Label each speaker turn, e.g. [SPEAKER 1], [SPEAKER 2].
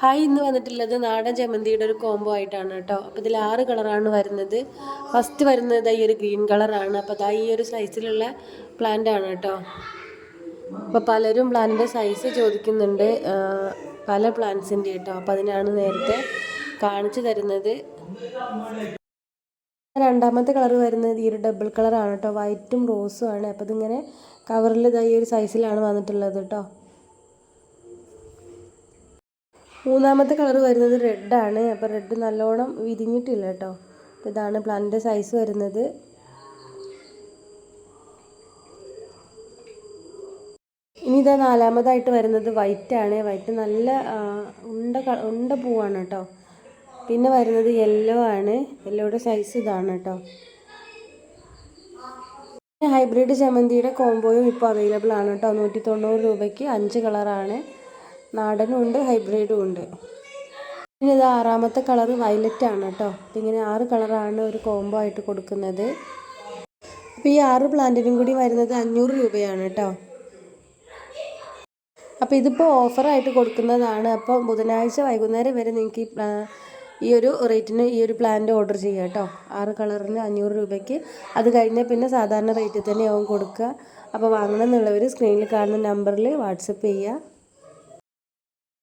[SPEAKER 1] Hi ഇന്ന് വന്നിട്ടുള്ളത് നാടൻ ജമന്തിയുടെ ഒരു കോംബോ ആയിട്ടാണ് കേട്ടോ. അപ്പോൾ ഇതിൽ ആറ് കളറാണ് വരുന്നത്. ഫസ്റ്റ് വരുന്നത് ഈ ഒരു ഗ്രീൻ കളറാണ് അപ്പോൾ അതാ ഈ ഒരു സൈസിലുള്ള പ്ലാന്റ് ആണ് കേട്ടോ. അപ്പോൾ പലരും പ്ലാന്റിന്റെ സൈസ് ചോദിക്കുന്നുണ്ട്. പല പ്ലാന്റ്സിന്റെ കേട്ടോ. അപ്പോൾ അതിനാണ് നേരത്തെ കാണിച്ചു തരുന്നത്. രണ്ടാമത്തെ കളർ വരുന്നത് ഈ ഒരു ഡബിൾ കളറാണ് കേട്ടോ. വൈറ്റും റോസും ആണ്. അപ്പോൾ ഇതിങ്ങനെ കവറിൽ ഇതായി ഒരു സൈസിലാണ് വന്നിട്ടുള്ളത് കേട്ടോ. മൂന്നാമത്തെ കളർ വരുന്നത് റെഡാണ് അപ്പോൾ റെഡ് നല്ലോണം വിരിഞ്ഞിട്ടില്ല കേട്ടോ. അപ്പോൾ ഇതാണ് പ്ലാന്റിന്റെ സൈസ് വരുന്നത്. ഇനി ഇതാ നാലാമതായിട്ട് വരുന്നത് വൈറ്റ് ആണ്. വൈറ്റ് നല്ല ഉണ്ട ഉണ്ട പൂവാണ് കേട്ടോ. പിന്നെ വരുന്നത് യെല്ലോ ആണ്. യെല്ലോയുടെ സൈസ് ഇതാണ് കേട്ടോ. ഹൈബ്രിഡ് ജമന്തിയുടെ കോംബോയും ഇപ്പോൾ അവൈലബിൾ ആണ് കേട്ടോ. നൂറ്റി തൊണ്ണൂറ് രൂപയ്ക്ക് അഞ്ച് കളറാണ് നാടനും ഉണ്ട് ഹൈബ്രിഡും ഉണ്ട് പിന്നെ ഇത് ആറാമത്തെ കളർ വയലറ്റ് ആണ് കേട്ടോ ഇങ്ങനെ ആറ് കളറാണ് ഒരു കോംബോ ആയിട്ട് കൊടുക്കുന്നത്. അപ്പോൾ ഈ ആറ് പ്ലാന്റിനും കൂടി വരുന്നത് അഞ്ഞൂറ് രൂപയാണ് കേട്ടോ. അപ്പോൾ ഇതിപ്പോൾ ഓഫറായിട്ട് കൊടുക്കുന്നതാണ്. അപ്പോൾ ബുധനാഴ്ച വൈകുന്നേരം വരെ നിങ്ങൾക്ക് ഈ ഒരു റേറ്റിന് ഈ ഒരു പ്ലാന്റ് ഓർഡർ ചെയ്യാം കേട്ടോ. ആറ് കളറിന് അഞ്ഞൂറ് രൂപയ്ക്ക്. അത് കഴിഞ്ഞാൽ പിന്നെ സാധാരണ റേറ്റിൽ തന്നെയാവും കൊടുക്കുക. അപ്പോൾ വാങ്ങണം എന്നുള്ളവർ സ്ക്രീനിൽ കാണുന്ന നമ്പറിൽ വാട്സപ്പ് ചെയ്യുക.